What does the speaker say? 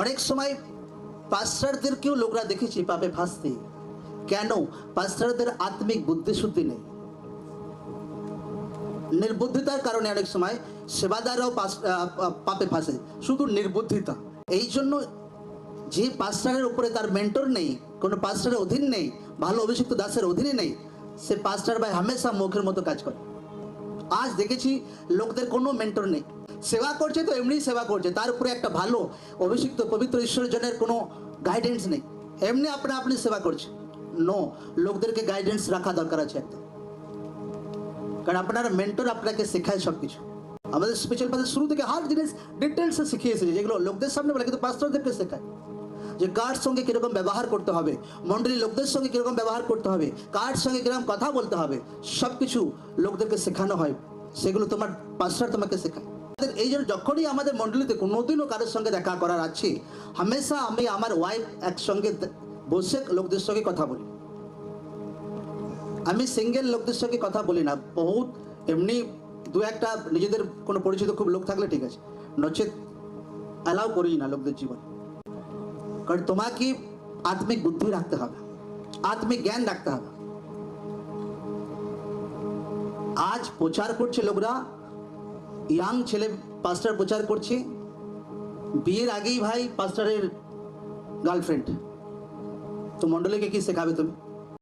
অনেক সময় পাস্টারদেরকেও লোকরা দেখেছি, পাপে ফাঁসতে কেন? পাস্টারদের আত্মিক বুদ্ধিশুদ্ধি নেই। নির্বুদ্ধিতার কারণে অনেক সময় সেবাদাররাও পাপে ফাঁসে শুধু নির্বুদ্ধিতা। এই জন্য যে পাস্টারের উপরে তার মেন্টর নেই, কোনো পাস্টারের অধীন নেই, ভালো অভিষিক্ত দাসের অধীনে নেই, সে পাস্টার ভাই হামেশা মুখের মতো কাজ করে। আজ দেখেছি লোকদের কোনো মেন্টর নেই। সেবা করছে তো এমনি সেবা করছে, তার উপরে একটা ভালো, অভিষিক্ত পবিত্র ঈশ্বরজনের কোনো গাইডেন্স নেই। এমনি আপনি আপনি সেবা করছে। নো লোকদেরকে গাইডেন্স রাখা দরকার আছে একটা। কারণ আপনার মেন্টর আপনাকে শেখায় সব কিছু আমাদের স্পেশাল পাশে শুরু থেকে হার জিনিস ডিটেলসে শিখিয়ে এসেছে, যেগুলো লোকদের সামনে বলে, কিন্তু পাস্টরদেরকে শেখায়। যে কার সঙ্গে কীরকম ব্যবহার করতে হবে, মন্ডলী লোকদের সঙ্গে কীরকম ব্যবহার করতে হবে, কার সঙ্গে কীরকম কথা বলতে হবে সব কিছু লোকদেরকে শেখানো হয়। সেগুলো তোমার পাস্টার তোমাকে শেখায়। এই জন্য যখনই আমাদের মন্ডলীতে কোনোদিনও কারোর সঙ্গে দেখা করার আছে, হামেশা আমি আমার ওয়াইফ একসঙ্গে বসে লোকদের সঙ্গে কথা বলি। আমি সিঙ্গেল লোকদের সঙ্গে কথা বলি না, বহুত এমনি দু একটা নিজেদের কোনো পরিচিত খুব লোক থাকলে ঠিক আছে, নচেত অ্যালাউ করি না লোকদের জীবন। কারণ তোমাকে আত্মিক বুদ্ধি রাখতে হবে, আত্মিক জ্ঞান রাখতে হবে। আজ প্রচার করছে লোকরা ইয়াং ছেলে পাস্টার প্রচার করছে। বিয়ের আগেই ভাই পাস্টারের গার্লফ্রেন্ড তো মন্ডলীকে কি শেখাবে তুমি?